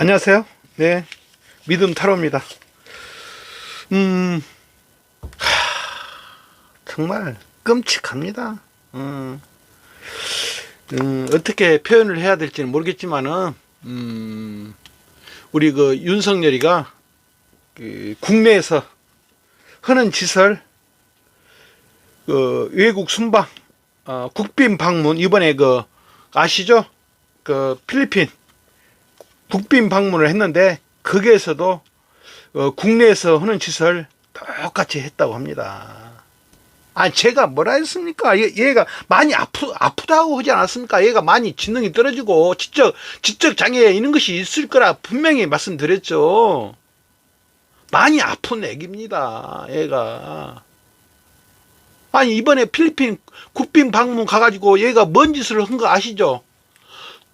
안녕하세요. 네. 믿음 타로입니다. 음, 하, 정말 끔찍합니다. 음, 음, 어떻게 표현을 해야 될지는 모르겠지만은, 음, 우리 그 윤석열이가 그 국내에서 하는 짓을 그 외국 순방, 어, 국빈 방문, 이번에 그, 아시죠? 그 필리핀 국빈 방문을 했는데 거기에서도 어, 국내에서 하는 짓을 똑같이 했다고 합니다. 아, 제가 뭐라 했습니까? 얘, 얘가 많이 아프, 아프다고 하지 않았습니까? 얘가 많이 지능이 떨어지고 지적, 지적 장애 있는 것이 있을 거라 분명히 말씀드렸죠. 많이 아픈 애기입니다, 얘가. 아니, 이번에 필리핀 국빈 방문 가가지고 얘가 뭔 짓을 한 거 아시죠?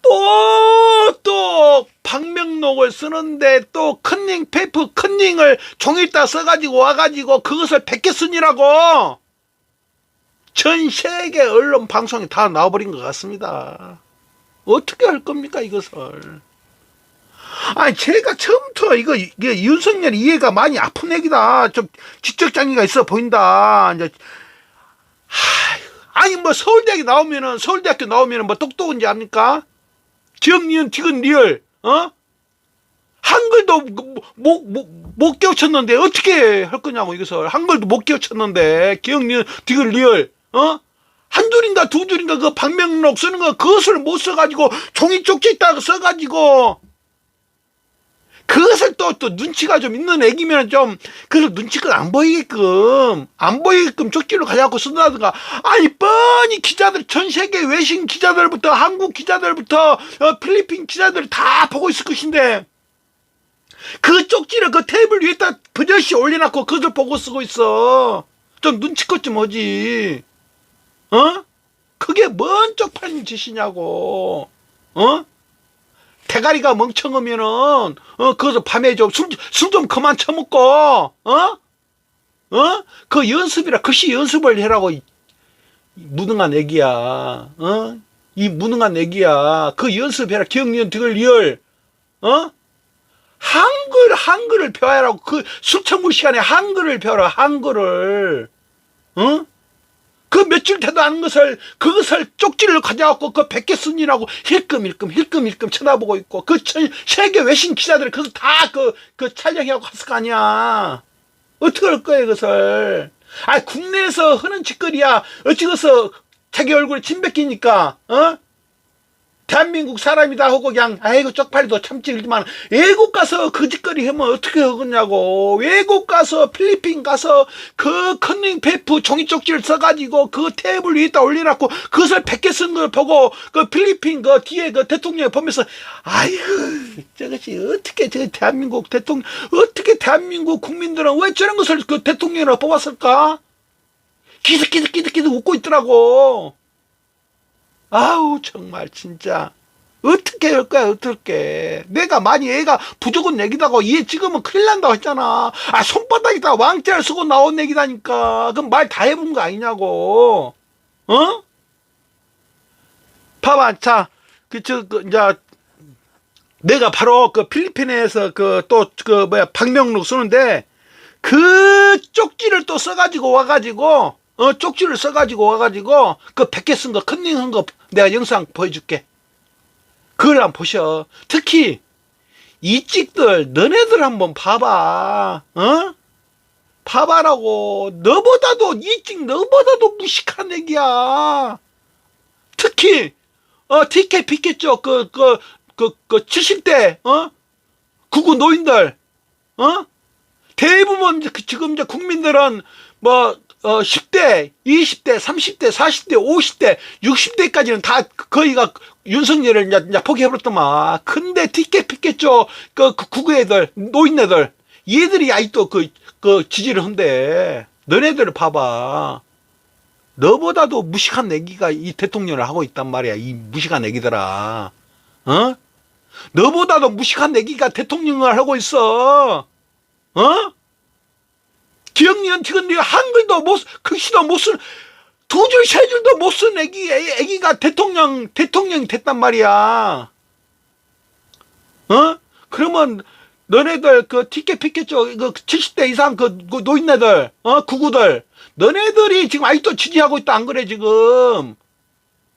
또, 또, 방명록을 쓰는데 또 컨닝 페이퍼 컨닝을 종이다 써가지고 와가지고 그것을 백개 쓰니라고 전 세계 언론 방송에 다 나와버린 것 같습니다. 어떻게 할 겁니까, 이것을? 아니, 제가 처음부터 이거, 이게 윤석열 이해가 많이 아픈 얘기다. 좀 지적장애가 있어 보인다. 이제, 하, 아니, 뭐 서울대학교 나오면은, 서울대학교 나오면은 뭐 똑똑한지 압니까? 지역니은 티근 리얼 어? 한글도 못, 못, 못 깨우쳤는데 어떻게 할 거냐고 이것을. 한글도 못 깨우쳤는데 기억니은 티근 리얼 어? 한 줄인가 두 줄인가 그 방명록 쓰는 거 그것을 못 써가지고 종이 쪽지 있다가 써가지고 그것을 또, 또 눈치가 좀 있는 애기면 좀, 그래서 눈치가 안 보이게끔, 안 보이게끔 쪽지로 가져갖고 쓴다든가. 아니, 뻔히 기자들, 전 세계 외신 기자들부터, 한국 기자들부터, 어, 필리핀 기자들 다 보고 있을 것인데, 그 쪽지를 그 테이블 위에다 버젓이 올려놓고 그것을 보고 쓰고 있어. 좀 눈치껏 좀 하지. 어? 그게 뭔 쪽팔린 짓이냐고. 어? 대가리가 멍청하면은 어 그것을 밤에 좀 술 술 좀 그만 처먹고 어? 어? 그 연습이라 글씨 연습을 해라고 이, 이 무능한 애기야. 어? 이 무능한 애기야. 그 연습해라. 기억니은 득을 리얼. 어? 한글 한글을 배워라고 그 수천무 시간에 한글을 배워라. 한글을. 어? 그 며칠 되도 않은 것을 그것을 쪽지를 가져갖고 그 백개 쓴이라고 힐끔힐끔 힐끔힐끔 쳐다보고 있고 그전 세계 외신 기자들이 그것을 다그 그 촬영하고 갔을 거 아니야. 어떻게 할 거야 그것을? 아 국내에서 하는 짓거리야. 어찌고서 자기 얼굴에 침 뱉기니까 어 대한민국 사람이다 하고 그냥 아이고 쪽팔리도 참지 일지만 외국 가서 그 짓거리 하면 어떻게 하겠냐고. 외국 가서 필리핀 가서 그 컨닝 페이프 종이 쪽지를 써가지고 그 테이블 위에다 올려놨고 그것을 100개 쓴 걸 보고 그 필리핀 그 뒤에 그 대통령이 보면서 아이고 저것이 어떻게 저 대한민국 대통령 어떻게 대한민국 국민들은 왜 저런 것을 그 대통령으로 뽑았을까? 기득기득기득기득 웃고 있더라고 아우 정말 진짜. 어떻게 할 거야 어떻게. 내가 많이 애가 부족은 얘기다고 얘 찍으면 큰일 난다고 했잖아. 아 손바닥에다 왕자를 쓰고 나온 얘기다니까. 그럼 말 다 해본 거 아니냐고. 어? 봐봐 자 그저 그, 이제 내가 바로 그 필리핀에서 그 또그 뭐야 방명록 쓰는데 그 쪽지를 또 써가지고 와가지고 어 쪽지를 써가지고 와가지고 그 100개 쓴 거 컨닝 한 거 내가 영상 보여줄게. 그걸 한번 보셔. 특히 이 찍들 너네들 한번 봐봐. 어? 봐봐라고. 너보다도 이 찍 너보다도 무식한 애기야. 특히 어 TK 피켓죠? 그그 그, 그 70대 어? 구구 노인들 어? 대부분 그 지금 이제 국민들은 뭐 어, 10대, 20대, 30대, 40대, 50대, 60대까지는 다 거의가 윤석열을 이제, 이제 포기해버렸더만. 근데 티켓 피겠죠. 그, 그 구구 애들, 노인 애들. 얘들이 아직도 그, 그 지지를 한대. 너네들 봐봐. 너보다도 무식한 애기가 이 대통령을 하고 있단 말이야. 이 무식한 애기들아. 어? 너보다도 무식한 애기가 대통령을 하고 있어. 어? 기억니은 티근니 한글도 못, 글씨도 못 쓴, 두 줄, 세 줄도 못 쓴 애기, 애- 애기가 대통령, 대통령이 됐단 말이야. 어? 그러면 너네들 그 티켓 피켓 쪽그 70대 이상 그, 그 노인네들 어 구구들 너네들이 지금 아직도 지지하고 있다 안 그래 지금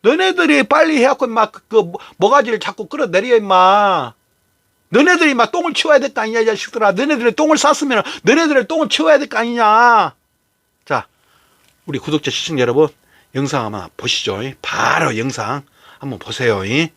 너네들이 빨리 해갖고 막 그 모가지를 자꾸 끌어내려 임마 너네들이 막 똥을 치워야 될 거 아니냐 이 자식들아. 너네들이 똥을 쌌으면 너네들의 똥을 치워야 될 거 아니냐. 자 우리 구독자 시청자 여러분 영상 한번 보시죠. 바로 영상 한번 보세요. 이.